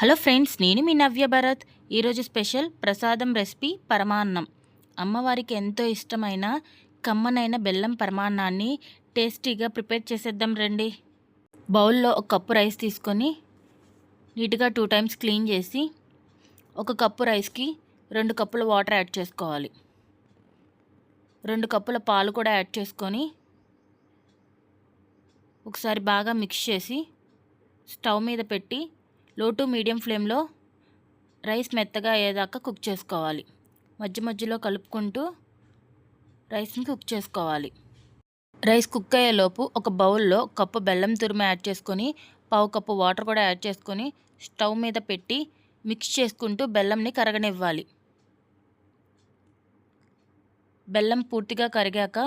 Hello friends నేను మీ నవ్య భరత్. ఈరోజు special ప్రసాదం రెసిపీ పరమాన్నం. అమ్మవారికి ఎంతో ఇష్టమైన కమ్మనైన బెల్లం పరమాన్నాన్ని టేస్టీగా ప్రిపేర్ చేసేద్దాం రండి. బౌల్లో ఒక కప్పు రైస్ తీసుకొని నీట్గా టూ టైమ్స్ క్లీన్ చేసి ఒక కప్పు రైస్కి రెండు కప్పుల వాటర్ యాడ్ చేసుకోవాలి. రెండు కప్పుల పాలు కూడా యాడ్ చేసుకొని ఒకసారి బాగా మిక్స్ చేసి స్టవ్ మీద పెట్టి లో టు మీడియం ఫ్లేమ్లో రైస్ మెత్తగా అయ్యేదాకా కుక్ చేసుకోవాలి. మధ్య మధ్యలో కలుపుకుంటూ రైస్ని కుక్ చేసుకోవాలి. రైస్ కుక్ అయ్యేలోపు ఒక బౌల్లో కప్పు బెల్లం తురుము యాడ్ చేసుకొని పావు కప్పు వాటర్ కూడా యాడ్ చేసుకొని స్టవ్ మీద పెట్టి మిక్స్ చేసుకుంటూ బెల్లంని కరగనివ్వాలి. బెల్లం పూర్తిగా కరిగాక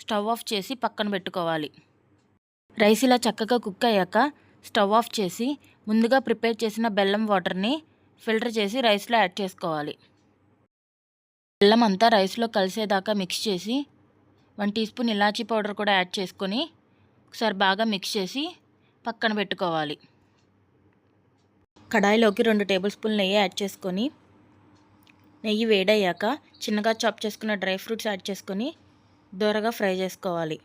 స్టవ్ ఆఫ్ చేసి పక్కన పెట్టుకోవాలి. రైస్ ఇలా చక్కగా కుక్ అయ్యాక స్టవ్ ఆఫ్ చేసి ముందుగా ప్రిపేర్ చేసిన బెల్లం వాటర్ని ఫిల్టర్ చేసి రైస్లో యాడ్ చేసుకోవాలి. బెల్లం అంతా రైస్లో కలిసేదాకా మిక్స్ చేసి వన్ టీ స్పూన్ ఇలాచీ పౌడర్ కూడా యాడ్ చేసుకొని ఒకసారి బాగా మిక్స్ చేసి పక్కన పెట్టుకోవాలి. కడాయిలోకి రెండు టేబుల్ స్పూన్ నెయ్యి యాడ్ చేసుకొని నెయ్యి వేడయ్యాక చిన్నగా చాప్ చేసుకున్న డ్రై ఫ్రూట్స్ యాడ్ చేసుకొని దోరగా ఫ్రై చేసుకోవాలి.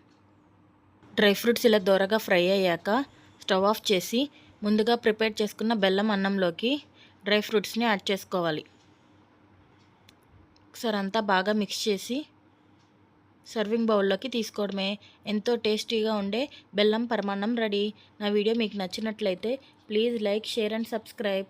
డ్రై ఫ్రూట్స్ ఇలా దోరగా ఫ్రై అయ్యాక స్టవ్ ఆఫ్ చేసి ముందుగా ప్రిపేర్ చేసుకున్న బెల్లం అన్నంలోకి డ్రై ఫ్రూట్స్ని యాడ్ చేసుకోవాలి. ఒకసారి అంతా బాగా మిక్స్ చేసి సర్వింగ్ బౌల్లోకి తీసుకోవడమే. ఎంతో టేస్టీగా ఉండే బెల్లం పరమాన్నం రెడీ. నా వీడియో మీకు నచ్చినట్లయితే please like share and subscribe.